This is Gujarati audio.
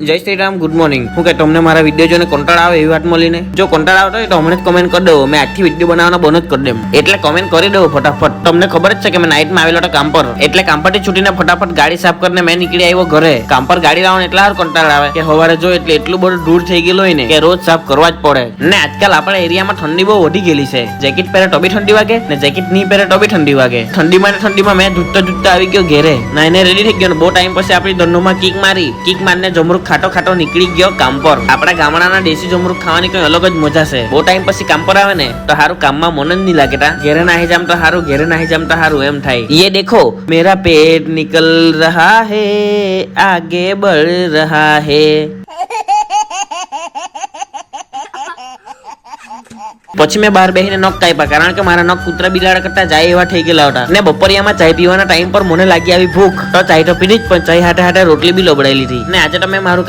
જય શ્રી રામ ગુડ મોર્નિંગ હું કે તમને મારા વીડિયો જોઈને કંટાળ આવે એવી વાત મળીને? જો કંટાળ આવતો હોય તો હમણાં જ કમેન્ટ કરી દો. મેં આખી વીડિયો બનાવવાનો બંધ જ કરી દેમ એટલે કમેન્ટ કરી દઉં ફટાફટ. તમને ખબર જ છે કે મેં નાઇટમાં આવેલો હતો કામ પર. એટલે કામ પરથી છૂટીને ફટાફટ ગાડી સાફ કરીને મેં નીકળી આવ્યો ઘરે. કામ પર ગાડી લાવવાનો એટલા હાર કંટાળ આવે કે સવારે જો એટલે એટલું બધું દૂર થઈ ગયેલું હોય ને કે રોજ સાફ કરવા જ પડે. ને આજકાલ આપણા એરિયામાં ઠંડી બહુ વધી ગયેલી છે. જેકેટ પહેરે તો બી ઠંડી વાગે ને જેકેટ નહીં પહેરે તો બી ઠંડી વાગે. ઠંડીમાં ને ઠંડીમાં મેં ધૂટતા ધૂટતા આવી ગયો ઘેરે. ના એને રેડી થઈ ગયો બહુ ટાઈમ પછી આપણી ધંધોમાં કિક મારી. કિક મારને જમરૂખ ખાટો ખાટો નીકળી ગયો કામ પર. આપણા ગામડાના દેશી જમરૂખ ખાવાની કઈ અલગ જ મજા છે. બહુ ટાઈમ પછી કામ પર આવે ને, તો હારું કામમાં મન જ નહીં લાગેટા ઘેરે નાહી જામ તો હારું, ઘેરે નાહી જામ તો હારું, એમ થાય. યે દેખો, મેરા પેટ નિકલ રહા હે, આગે બળ રહા હે. પછી મેં બહાર બેહીને નખ કાપ્યા, કારણ કે મારા નખ કૂતરા બિલાડા કરતા જાય એવા થઈ ગયેલા હતા. ને બપોરિયામાં ચાય પીવાના ટાઈમ પર મને લાગી આવી ભૂખ. તો ચાય તો પીધી જ, પણ ચાય હાટે હાટે રોટલી બી લબડાઈ લીધી. ને આજે તમે મારું